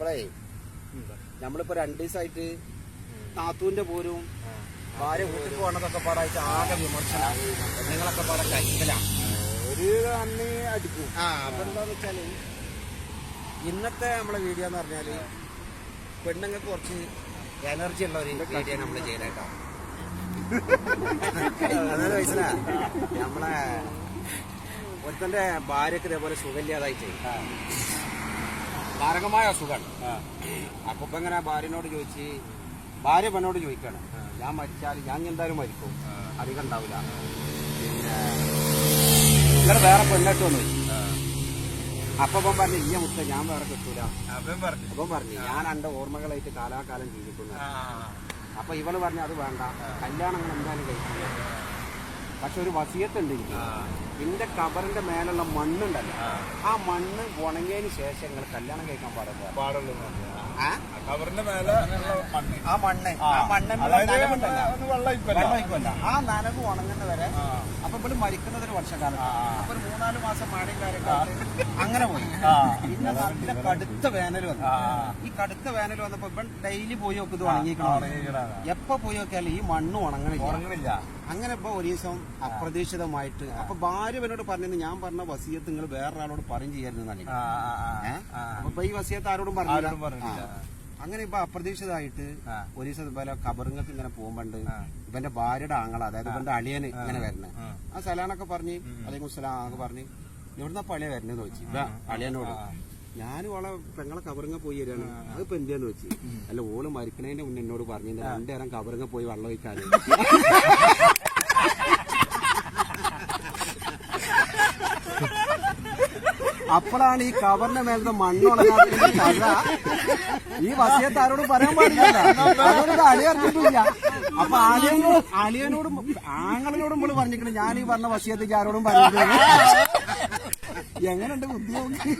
അപ്പഴേ നമ്മളിപ്പോ രണ്ടു ദിവസമായിട്ട് നാത്തൂന്റെ പോരും ഭാര്യ വീട്ടിൽ പോകണതൊക്കെ പാടായിട്ട് ആകെ വിമർശനം. നിങ്ങളൊക്കെ പാടെ കഴിക്കലാണ് ഒരു അന്ന് അടിക്കും. ആ അപ്പൊ എന്താന്ന് വെച്ചാൽ ഇന്നത്തെ നമ്മളെ വീഡിയോ എന്ന് പറഞ്ഞാൽ പെണ്ണുങ്ങൾക്ക് കുറച്ച് എനർജി ഉള്ള ഒരു വീഡിയോ നമ്മൾ ചെയ്തേക്കാം അതായത് മനസ്സിലാ നമ്മളെ ഒരുത്തന്റെ ഭാര്യക്ക് ഇതേപോലെ സുഖമില്ലാതായിട്ട് മാരകമായ അസുഖമാണ് അപ്പൊ ഇപ്പൊ ഇങ്ങനെ ഭാര്യനോട് ചോദിച്ച് ഭാര്യ പെണ്ണോട് ചോദിക്കാണ്. ഞാൻ മരിച്ചാൽ ഞാൻ എന്തായാലും മരിക്കും? അധികം ഉണ്ടാവില്ല പിന്നെ വേറെ പെണ്ണിട്ട് വന്നു. അപ്പൊ പറഞ്ഞു ഇയ്യ മുത്ത ഞാൻ വേറെ കിട്ടൂല. അപ്പം പറഞ്ഞു. അപ്പം പറഞ്ഞു ഞാൻ എന്റെ ഓർമ്മകളായിട്ട് കാലാകാലം ജീവിക്കുന്നു. അപ്പൊ ഇവൾ പറഞ്ഞു അത് വേണ്ട. കല്യാണങ്ങൾ എന്തായാലും കഴിക്കില്ല. പക്ഷെ ഒരു വസിയത്തുണ്ട് എനിക്ക് എന്റെ കബറിന്റെ മേലുള്ള മണ്ണുണ്ടല്ലോ. ആ. മണ്ണ് ഉണങ്ങിയതിന് ശേഷം നിങ്ങൾ കല്യാണം കഴിക്കാൻ പാടില്ല പാടുള്ളൂ? കവറിന്റെ മേലെ ആ മണ്ണ്. ആ. മണ്ണ് അതായത് നനവുണ്ടല്ലോ. ഒന്ന് വെള്ളം ഇപ്പല്ല. വെള്ളം ഒഴിക്കുമല്ലോ. ആ നനവ് ഉണങ്ങുന്ന വരെ അപ്പൊ ഇവിടെ മരിക്കുന്നത് ഒരു വർഷക്കാലം അപ്പൊ ഒരു മൂന്നാൽ മാസം മഴയും കാര്യമൊക്കെ അങ്ങനെ പോയി. പിന്നെ നല്ല കടുത്ത വേനൽ വന്നു. ഈ കടുത്ത വേനൽ വന്നപ്പോ ഇപ്പൊ ഡെയിലി പോയി നോക്കുന്നത് ഉണങ്ങിക്കണം എപ്പൊ പോയി നോക്കിയാലും ഈ മണ്ണ് ഉണങ്ങണില്ല. ഉണങ്ങണില്ല. അങ്ങനെ ഇപ്പൊ ഒരു ദിവസം അപ്രതീക്ഷിതമായിട്ട് അപ്പൊ ഭാര്യ എന്നോട് പറഞ്ഞത് ഞാൻ പറഞ്ഞ വസീയത്ത് നിങ്ങൾ വേറൊരാളോട് പറയും ചെയ്യരുതെന്നാണ് അപ്പൊ ഈ വസീയത്ത് ആരോടും പറഞ്ഞു പറഞ്ഞില്ല. അങ്ങനെ ഇപ്പൊ അപ്രതീക്ഷിതമായിട്ട് പോലീസ് ഒരു ദിവസം ഇതുപോലെ കബറിങ്ങൾക്ക് ഇങ്ങനെ പോകുമ്പോണ്ട് ഇവന്റെ ഭാര്യയുടെ ആങ്ങള അതായത് ഇവന്റെ അളിയന് ഇങ്ങനെ വരണേ. ആ. സലാനൊക്കെ പറഞ്ഞ് അല്ലെങ്കിൽ സലാം ഒക്കെ പറഞ്ഞ് എവിടുന്ന പള്ളിയ വരണേന്ന് ചോദിച്ചു. അളിയനോട് ഞാനും ഓളെ പെങ്ങളെ കബറിങ്ങ പോയി വരികയാണ് അതിപ്പോ എന്തിയാന്ന് വെച്ച് അല്ല ഓൾ മരിക്കണേന്റെ മുന്നേ എന്നോട് പറഞ്ഞു രണ്ടു നേരം കബറിങ്ങ പോയി വെള്ളം ഒഴിക്കാന്. അപ്പോഴാണ് ഈ കവറിന്റെ മേലത്തെ മണ്ണ് കഥ. ഈ വസിയത്ത് ആരോടും പറയാൻ പാടില്ല അതുകൊണ്ട് അളി അറിഞ്ഞിട്ടില്ല അപ്പൊ ആലിയനോട് അളിയനോടും ആങ്ങളിനോടും നമ്മൾ പറഞ്ഞിരിക്കണം ഞാൻ ഈ പറഞ്ഞ വസിയത്തേക്ക് ആരോടും പറഞ്ഞിട്ടില്ല എങ്ങനെയുണ്ട് ബുദ്ധിമുട്ട്